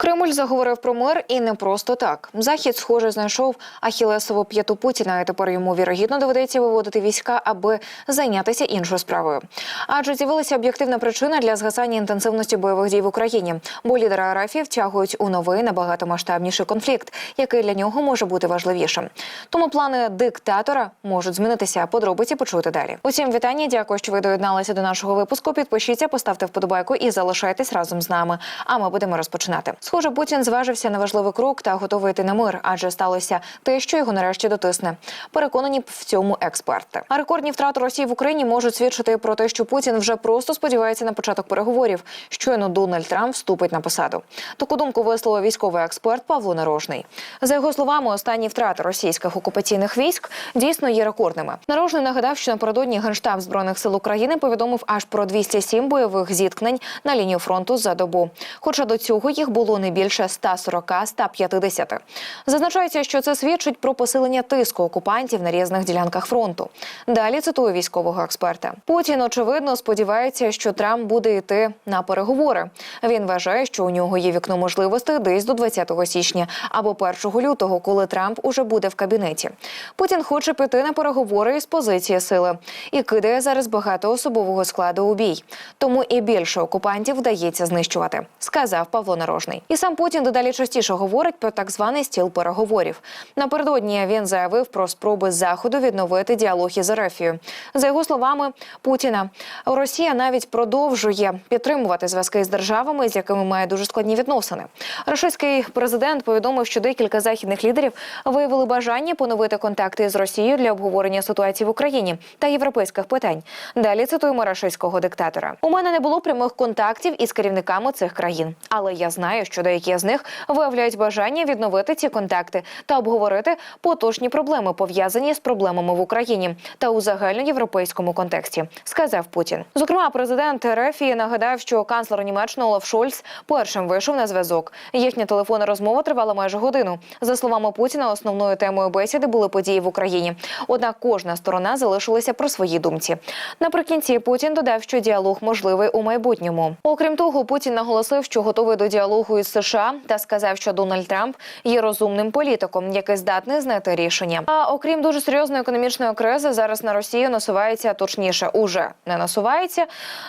Кремль заговорив про мир і не просто так. Захід, схоже, знайшов Ахілесову п'яту Путіна, і тепер йому вірогідно доведеться виводити війська, аби зайнятися іншою справою. Адже з'явилася об'єктивна причина для згасання інтенсивності бойових дій в Україні, бо лідери Арафії втягують у новий набагато масштабніший конфлікт, який для нього може бути важливішим. Тому плани диктатора можуть змінитися. Подробиці почути далі. Усім вітання. Дякую, що ви доєдналися до нашого випуску. Підпишіться, поставте вподобайку і залишайтесь разом з нами. А ми будемо розпочинати. Схоже, Путін зважився на важливий крок та готовий йти на мир, адже сталося те, що його нарешті дотисне. Переконані в цьому експерти. А рекордні втрати Росії в Україні можуть свідчити про те, що Путін вже просто сподівається на початок переговорів. Щойно Дональд Трамп вступить на посаду. Таку думку висловив військовий експерт Павло Нарожний. За його словами, останні втрати російських окупаційних військ дійсно є рекордними. Нарожний нагадав, що напередодні генштаб збройних сил України повідомив аж про 207 бойових зіткнень на лінію фронту за добу. Хоча до цього їх було не більше 140-150. Зазначається, що це свідчить про посилення тиску окупантів на різних ділянках фронту. Далі цитую військового експерта. Путін очевидно сподівається, що Трамп буде йти на переговори. Він вважає, що у нього є вікно можливостей десь до 20 січня або 1 лютого, коли Трамп уже буде в кабінеті. Путін хоче піти на переговори із позиції сили і кидає зараз багато особового складу у бій. Тому і більше окупантів вдається знищувати, сказав Павло Нарожний. І сам Путін дедалі частіше говорить про так званий стіл переговорів. Напередодні він заявив про спроби заходу відновити діалог із Ерефією. За його словами Путіна, Росія навіть продовжує підтримувати зв'язки з державами, з якими має дуже складні відносини. Російський президент повідомив, що декілька західних лідерів виявили бажання поновити контакти з Росією для обговорення ситуації в Україні та європейських питань. Далі цитуємо російського диктатора. У мене не було прямих контактів із керівниками цих країн, але я знаю, що деякі з них виявляють бажання відновити ці контакти та обговорити поточні проблеми, пов'язані з проблемами в Україні та у загальноєвропейському контексті, сказав Путін. Зокрема, президент РФ нагадав, що канцлер Німеччини Олаф Шольц першим вийшов на зв'язок. Їхня телефонна розмова тривала майже годину. За словами Путіна, основною темою бесіди були події в Україні. Однак кожна сторона залишилася при своїй думці. Наприкінці Путін додав, що діалог можливий у майбутньому. Окрім того, Путін наголосив, що готовий до діалогу із США та сказав, що Дональд Трамп є розумним політиком, який здатний знайти рішення. А окрім дуже серйозної економічної кризи, зараз на Росію насувається точніше, уже не насувається,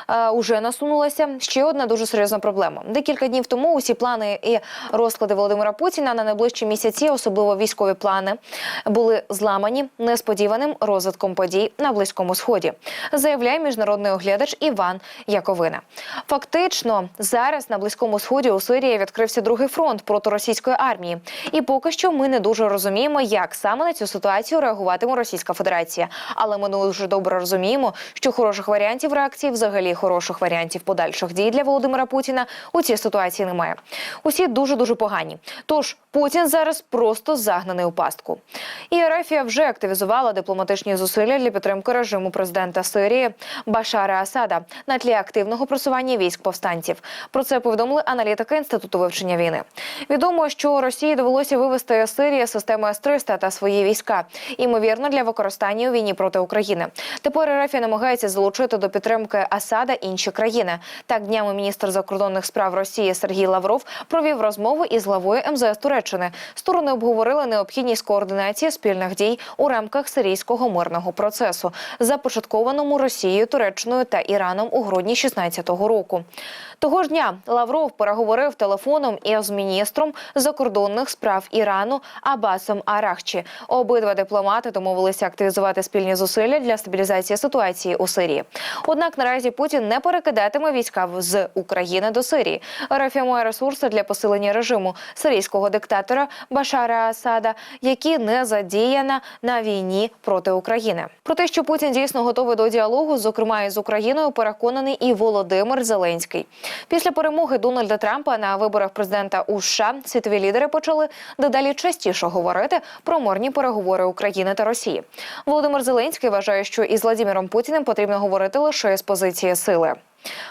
а уже насунулася ще одна дуже серйозна проблема. Декілька днів тому усі плани і розклади Володимира Путіна на найближчі місяці, особливо військові плани, були зламані несподіваним розвитком подій на близькому сході. Заявляє міжнародний оглядач Іван Яковина. Фактично, зараз на близькому сході у Сирії відкрився другий фронт проти російської армії, і поки що ми не дуже розуміємо, як саме на цю ситуацію реагуватиме Російська Федерація. Але ми дуже добре розуміємо, що хороших варіантів реакції, взагалі хороших варіантів подальших дій для Володимира Путіна у цій ситуації немає. Усі дуже дуже погані. Тож Путін зараз просто загнаний у пастку. І Ерефія вже активізувала дипломатичні зусилля для підтримки режиму президента Сирії Башара Асада на тлі активного просування військ повстанців. Про це повідомили аналітики інституту вивчення війни. Відомо, що Росії довелося вивести з Сирії систему С-300 та свої війська, ймовірно, для використання у війні проти України. Тепер Ерефія намагається залучити до підтримки Асада інші країни. Так днями міністр закордонних справ Росії Сергій Лавров провів розмову із главою МЗС Туреччини. Сторони обговорили необхідність координації спільних дій у рамках сирійського мирного процесу, започаткованому Росією, Туреччиною та Іраном у грудні 16-го року. Того ж дня Лавров переговорив телефоном із міністром закордонних справ Ірану Абасом Арахчі. Обидва дипломати домовилися активізувати спільні зусилля для стабілізації ситуації у Сирії. Однак наразі Путін не перекидатиме війська з України до Сирії. Рафія має ресурси для посилення режиму сирійського диктатора Башара Асада, які не задіяна на війні проти України. Про те, що Путін дійсно готовий до діалогу, зокрема із Україною, переконаний і Володимир Зеленський. Після перемоги Дональда Трампа на виборах президента у США світові лідери почали дедалі частіше говорити про мирні переговори України та Росії. Володимир Зеленський вважає, що із Владимиром Путіним потрібно говорити лише з позиції сили.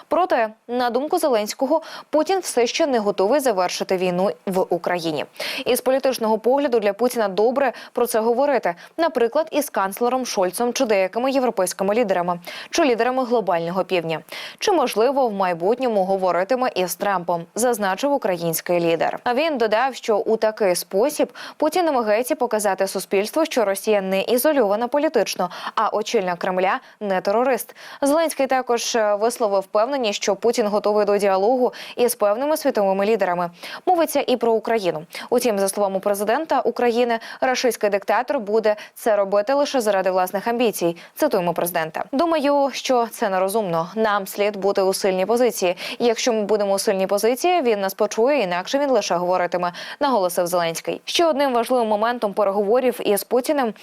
Проте, на думку Зеленського, Путін все ще не готовий завершити війну в Україні. І з політичного погляду для Путіна добре про це говорити, наприклад, із канцлером Шольцем чи деякими європейськими лідерами, чи лідерами глобального півдня. Чи можливо в майбутньому говоритиме із Трампом, зазначив український лідер. А він додав, що у такий спосіб Путін намагається показати суспільству, що Росія не ізольована політично, а очільник Кремля не терорист. Зеленський також е, висловив впевненість, що Путін готовий до діалогу із певними світовими лідерами. Мовиться і про Україну. Утім, за словами президента України, рашистський диктатор буде це робити лише заради власних амбіцій. Цитуємо президента. Думаю, що це нерозумно. Нам слід бути у сильній позиції. Якщо ми будемо у сильній позиції, він нас почує, інакше він лише говоритиме, наголосив Зеленський. Ще одним важливим моментом переговорів із Путіним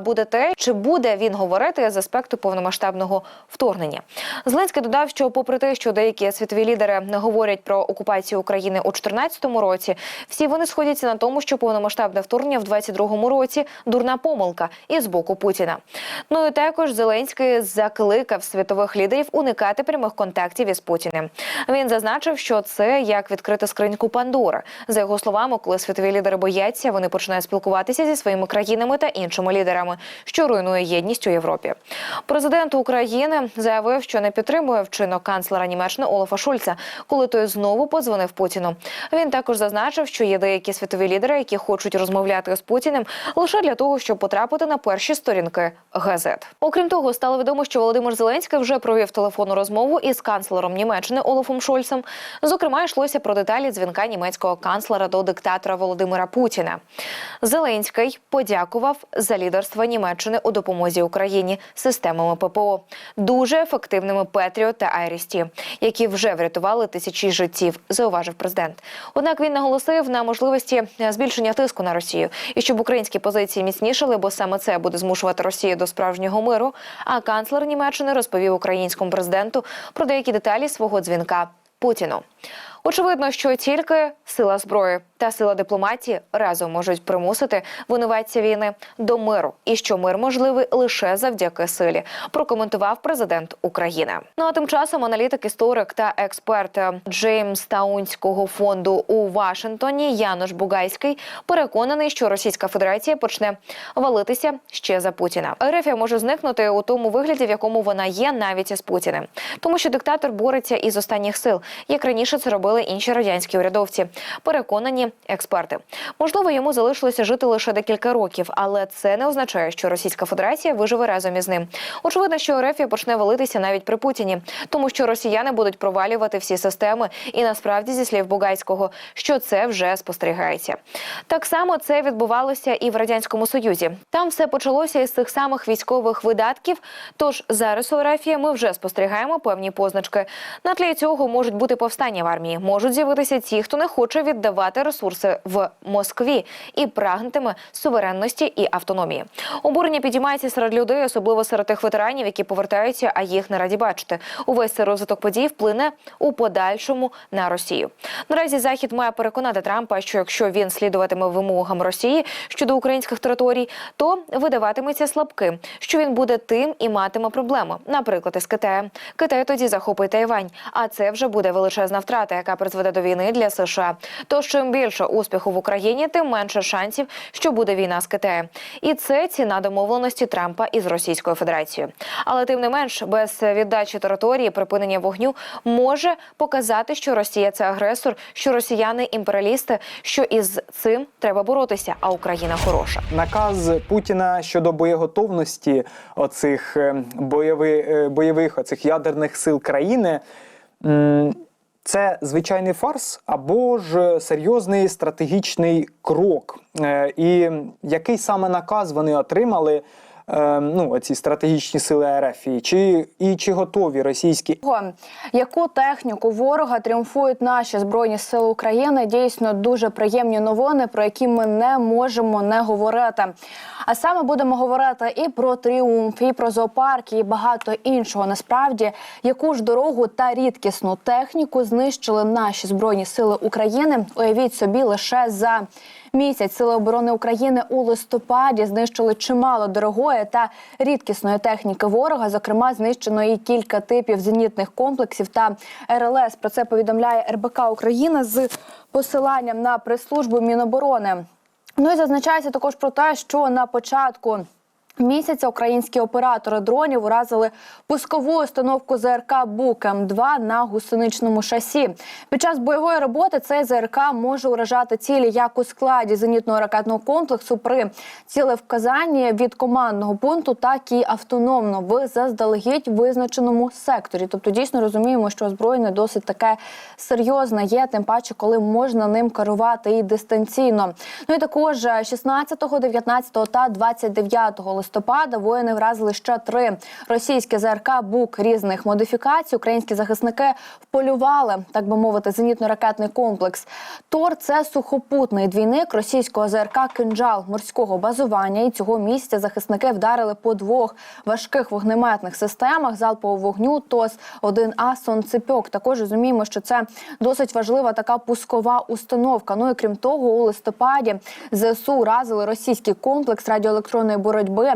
буде те, чи буде він говорити з аспекту повномасштабного вторгнення. Зеленський додав, що попри те, що деякі світові лідери не говорять про окупацію України у 2014 році, всі вони сходяться на тому, що повномасштабне вторгнення в 2022 році дурна помилка і з боку Путіна. Ну і також Зеленський закликав світових лідерів уникати прямих контактів із Путіним. Він зазначив, що це як відкрити скриньку Пандори. За його словами, коли світові лідери бояться, вони починають спілкуватися зі своїми країнами та іншими лідерами, що руйнує єдність у Європі. Президент України заявив, що не підтримує вчинок канцлера Німеччини Олафа Шульца, коли той знову подзвонив Путіну. Він також зазначив, що є деякі світові лідери, які хочуть розмовляти з Путіним лише для того, щоб потрапити на перші сторінки газет. Окрім того, стало відомо, що Володимир Зеленський вже провів телефонну розмову із канцлером Німеччини Олафом Шольцем. Зокрема, йшлося про деталі дзвінка німецького канцлера до диктатора Володимира Путіна. Зеленський подякував за лідерство Німеччини у допомозі Україні системами ППО, дуже ефективними Петріо та Айрісті, які вже врятували тисячі життів, зауважив президент. Однак він наголосив на можливості збільшення тиску на Росію і щоб українські позиції міцнішали, бо саме це буде змушувати Росію до справжнього миру. А канцлер Німеччини розповів українському президенту про деякі деталі свого дзвінка Путіну. Очевидно, що тільки сила зброї та сила дипломатії разом можуть примусити винуватця війни до миру, і що мир можливий лише завдяки силі. Прокоментував президент України. Ну а тим часом аналітик, історик та експерт Джеймс Таунського фонду у Вашингтоні Януш Бугайський переконаний, що Російська Федерація почне валитися ще за Путіна. РФ може зникнути у тому вигляді, в якому вона є, навіть із Путіним, тому що диктатор бореться із останніх сил, як раніше це робили інші радянські урядовці. Переконані експерти. Можливо, йому залишилося жити лише декілька років, але це не означає, що Російська Федерація виживе разом із ним. Очевидно, що РФ почне валитися навіть при Путіні, тому що росіяни будуть провалювати всі системи, і насправді зі слів Бугайського, що це вже спостерігається. Так само це відбувалося і в радянському союзі. Там все почалося із цих самих військових видатків. Тож зараз у РФ ми вже спостерігаємо певні позначки. На тлі цього можуть бути повстання в армії, можуть з'явитися ті, хто не хоче віддавати ресурси в Москві і прагнутиме суверенності і автономії. Обурення підіймається серед людей, особливо серед тих ветеранів, які повертаються, а їх не раді бачити. Увесь цей розвиток подій вплине у подальшому на Росію. Наразі захід має переконати Трампа, що якщо він слідуватиме вимогам Росії щодо українських територій, то видаватиметься слабким, що він буде тим і матиме проблеми, наприклад, із Китаєм. Китай тоді захопить Тайвань, а це вже буде величезна втрата, яка призведе до війни для США. Тож чим більше успіху в Україні, тим менше шансів, що буде війна з Китаєм. І це ціна домовленості Трампа із Російською Федерацією. Але тим не менш, без віддачі території припинення вогню може показати, що Росія це агресор, що росіяни імперіалісти, що із цим треба боротися, а Україна хороша. Наказ Путіна щодо боєготовності оцих е, бойових, бойових оцих ядерних сил країни. Це звичайний фарс або ж серйозний стратегічний крок. Е, І який саме наказ вони отримали? Е, Ну, оці стратегічні сили РФ, і чи і чи готові російські яку техніку ворога тріумфують наші збройні сили України, дійсно дуже приємні новини, про які ми не можемо не говорити. А саме будемо говорити і про тріумф, і про зоопарки, і багато іншого. Насправді, яку ж дорогу та рідкісну техніку знищили наші збройні сили України. Уявіть собі лише за місяць Сили оборони України у листопаді знищили чимало дорогої та рідкісної техніки ворога. Зокрема, знищено і кілька типів зенітних комплексів та РЛС. Про це повідомляє РБК Україна з посиланням на прес-службу Міноборони. Ну і зазначається також про те, що на початку. Місяця українські оператори дронів уразили пускову установку ЗРК Бук М2 на гусеничному шасі. Під час бойової роботи цей ЗРК може уражати цілі як у складі зенітного ракетного комплексу при цілевказанні від командного пункту, так і автономно в заздалегідь визначеному секторі. Тобто, дійсно розуміємо, що озброєння досить таке серйозне є, тим паче, коли можна ним керувати і дистанційно. Ну і також 16, 19 та 29 листопада воїни вразили ще три російські ЗРК БУК різних модифікацій. Українські захисники вполювали, так би мовити, зенітно-ракетний комплекс. Тор це сухопутний двійник російського ЗРК Кинджал морського базування. І цього місяця захисники вдарили по двох важких вогнеметних системах залпового вогню ТОС 1 а «Сонцепьок». Також розуміємо, що це досить важлива така пускова установка. Ну і крім того, у листопаді ЗСУ уразили російський комплекс радіоелектронної боротьби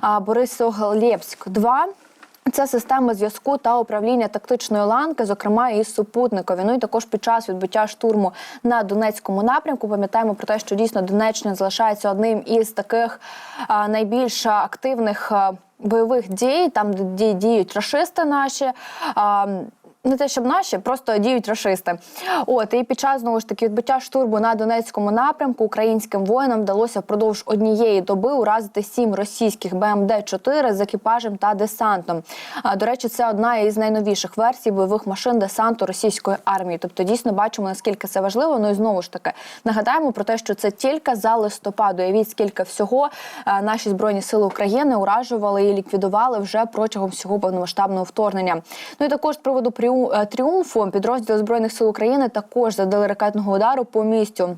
а, Борисоглєбськ 2 це система зв'язку та управління тактичної ланки, зокрема і супутникові. Ну і також під час відбиття штурму на Донецькому напрямку пам'ятаємо про те, що дійсно Донеччина залишається одним із таких найбільш активних бойових дій, там де ді- діють рашисти наші. Не те, щоб наші, просто діють рашисти. От і під час знову ж таки відбиття штурму на Донецькому напрямку українським воїнам вдалося впродовж однієї доби уразити сім російських БМД-4 з екіпажем та десантом. А, До речі, це одна із найновіших версій бойових машин десанту російської армії. Тобто, дійсно бачимо наскільки це важливо. Ну і знову ж таки нагадаємо про те, що це тільки за листопад. Уявіть, скільки всього а, наші збройні сили України уражували і ліквідували вже протягом всього повномасштабного вторгнення. Ну і також з приводу пріу- тріумфу підрозділи збройних сил України також задали ракетного удару по місцю.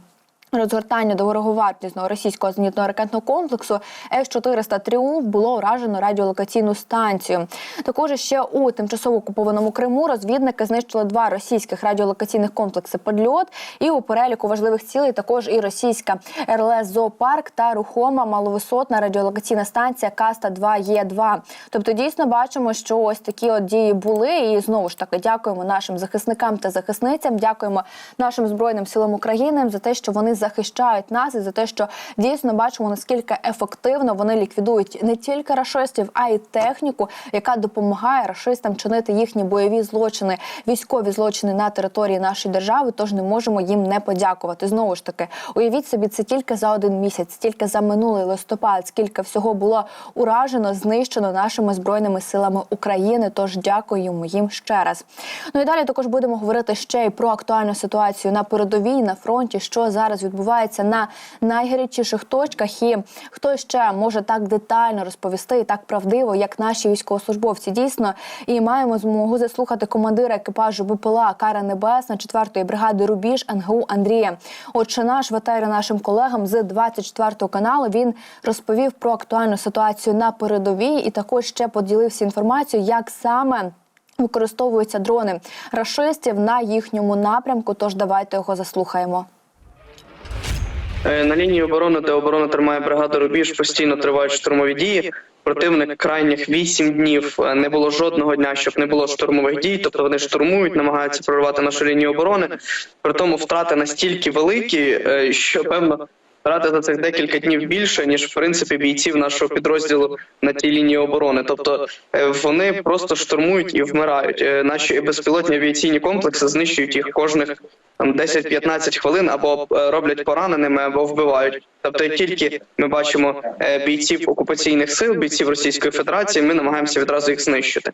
Розгортання дороговартісного російського зенітного ракетного комплексу С-400 «Тріумф» було уражено радіолокаційну станцію. Також ще у тимчасово окупованому Криму розвідники знищили два російських радіолокаційних комплекси «Подльот» і у переліку важливих цілей також і російська РЛС «Зоопарк» та рухома маловисотна радіолокаційна станція Каста-2Є2. Тобто дійсно бачимо, що ось такі от дії були. І знову ж таки дякуємо нашим захисникам та захисницям. Дякуємо нашим збройним силам України за те, що вони захищають нас, і за те, що дійсно бачимо наскільки ефективно вони ліквідують не тільки рашистів, а й техніку, яка допомагає рашистам чинити їхні бойові злочини, військові злочини на території нашої держави. Тож не можемо їм не подякувати. Знову ж таки, уявіть собі, це тільки за один місяць, тільки за минулий листопад, скільки всього було уражено, знищено нашими збройними силами України. Тож дякуємо їм ще раз. Ну і далі також будемо говорити ще й про актуальну ситуацію на передовій на фронті, що зараз відбувається на найгарячіших точках, і хто ще може так детально розповісти і так правдиво, як наші військовослужбовці. Дійсно, і маємо змогу заслухати командира екіпажу БПЛА Кара Небесна 4-ї бригади Рубіж НГУ Андрія. Отже, наш в нашим колегам з 24 каналу він розповів про актуальну ситуацію на передовій і також ще поділився інформацією, як саме. Використовуються дрони рашистів на їхньому напрямку. Тож давайте його заслухаємо. Е, На лінії оборони, де оборона тримає бригада Рубіж, постійно тривають штурмові дії. Противник крайніх вісім днів е, не було жодного дня, щоб не було штурмових дій. Тобто вони штурмують, намагаються прорвати нашу лінію оборони. При тому втрати настільки великі, е, що певно втрати за цих декілька днів більше ніж в принципі бійців нашого підрозділу на тій лінії оборони. Тобто вони просто штурмують і вмирають. Наші безпілотні авіаційні комплекси знищують їх кожних там 10-15 хвилин або е, роблять пораненими, або вбивають. Тобто, тільки ми бачимо е, бійців окупаційних сил, бійців Російської Федерації, ми намагаємося відразу їх знищити.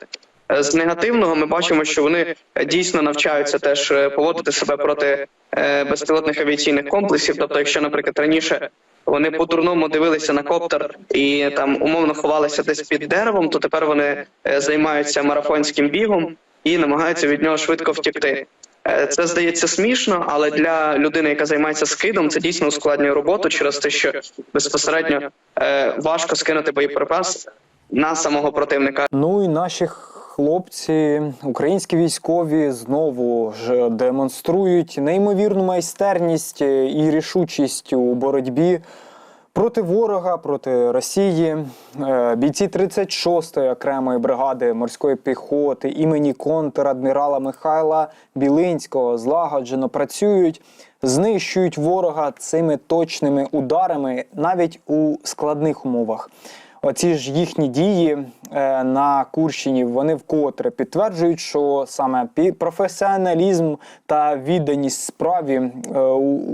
Е, З негативного ми бачимо, що вони е, дійсно навчаються теж е, поводити себе проти е, безпілотних авіаційних комплексів. Тобто, якщо, наприклад, раніше вони по-дурному дивилися на коптер і там умовно ховалися десь під деревом, то тепер вони е, займаються марафонським бігом і намагаються від нього швидко втікти. Е, Це здається смішно, але для людини, яка займається скидом, це дійсно ускладнює роботу через те, що безпосередньо е, важко скинути боєприпас на самого противника. Ну і наших хлопці, українські військові знову ж демонструють неймовірну майстерність і рішучість у боротьбі проти ворога, проти Росії. Е, Бійці 36-ї окремої бригади морської піхоти імені контрадмірала Михайла Білинського злагоджено працюють, знищують ворога цими точними ударами навіть у складних умовах. Оці ж їхні дії е, на Курщині вони вкотре підтверджують, що саме професіоналізм та відданість справі е,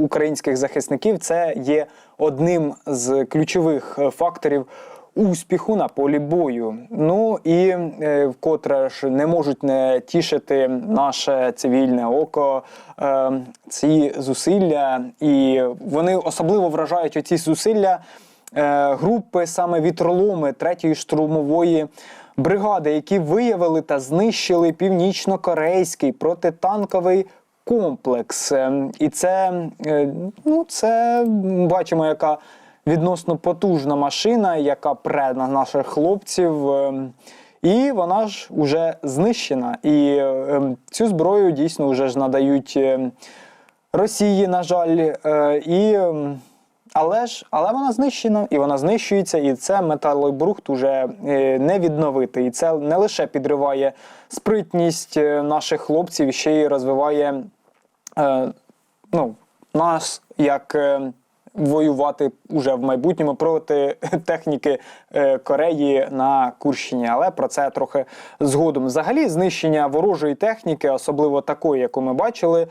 українських захисників це є одним з ключових е, факторів успіху на полі бою. Ну і е, вкотре ж не можуть не тішити наше цивільне око е, ці зусилля, і вони особливо вражають оці зусилля групи саме вітроломи 3-ї штурмової бригади, які виявили та знищили північно-корейський протитанковий комплекс. І це, е, ну, це бачимо, яка відносно потужна машина, яка пре на наших хлопців. е, І вона ж вже знищена. І е, цю зброю дійсно вже ж надають Росії, на жаль. І, ем, але ж але вона знищена і вона знищується, і це металобрухт уже не відновити. І це не лише підриває спритність наших хлопців, ще й розвиває ну, нас як. е, Воювати уже в майбутньому проти техніки е, Кореї на Курщині, але про це трохи згодом. Взагалі, знищення ворожої техніки, особливо такої, яку ми бачили,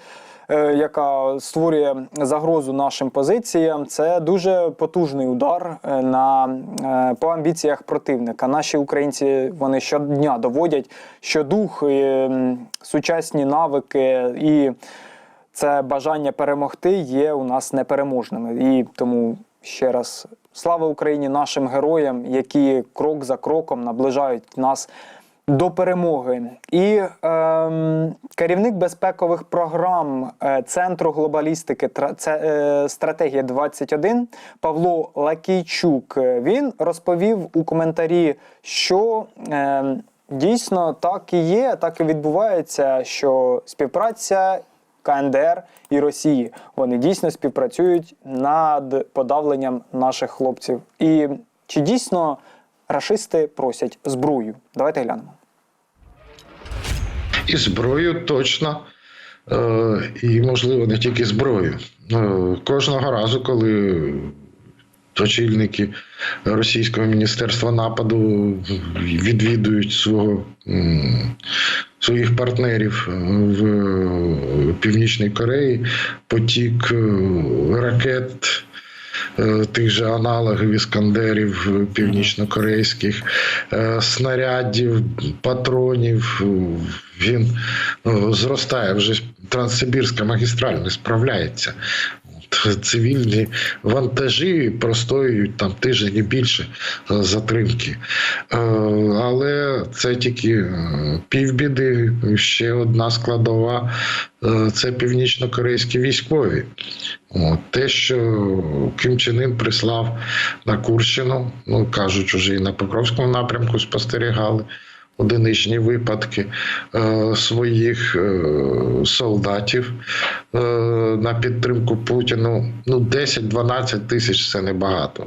е, яка створює загрозу нашим позиціям, це дуже потужний удар е, на е, по амбіціях противника. Наші українці вони щодня доводять, що дух, е, сучасні навики і це бажання перемогти є у нас непереможними. І тому ще раз слава Україні нашим героям, які крок за кроком наближають нас до перемоги. І ем, керівник безпекових програм е, Центру глобалістики це, е, стратегія 21 Павло Лакійчук. е, Він розповів у коментарі, що е, дійсно так і є, так і відбувається, що співпраця КНДР і Росії. Вони дійсно співпрацюють над подавленням наших хлопців. І чи дійсно рашисти просять зброю? Давайте глянемо. І зброю точно. Е, І, можливо, не тільки зброю. Е, Кожного разу, коли очільники Російського міністерства нападу відвідують свого, своїх партнерів в Північній Кореї, потік е, ракет. е, Тих же аналогів іскандерів е, північнокорейських, е, снарядів, патронів. е, Він е, зростає вже Транссибірська магістраль не справляється. Цивільні вантажі простоюють там тиждень і більше е, затримки. Е, Але це тільки е, півбіди. Ще одна складова це північно-корейські військові. От, те, що Ким Чен Ін прислав на Курщину, ну кажуть, уже і на Покровському напрямку спостерігали одиничні випадки е, своїх е, солдатів е, на підтримку Путіну. Ну, 10-12 тисяч це небагато.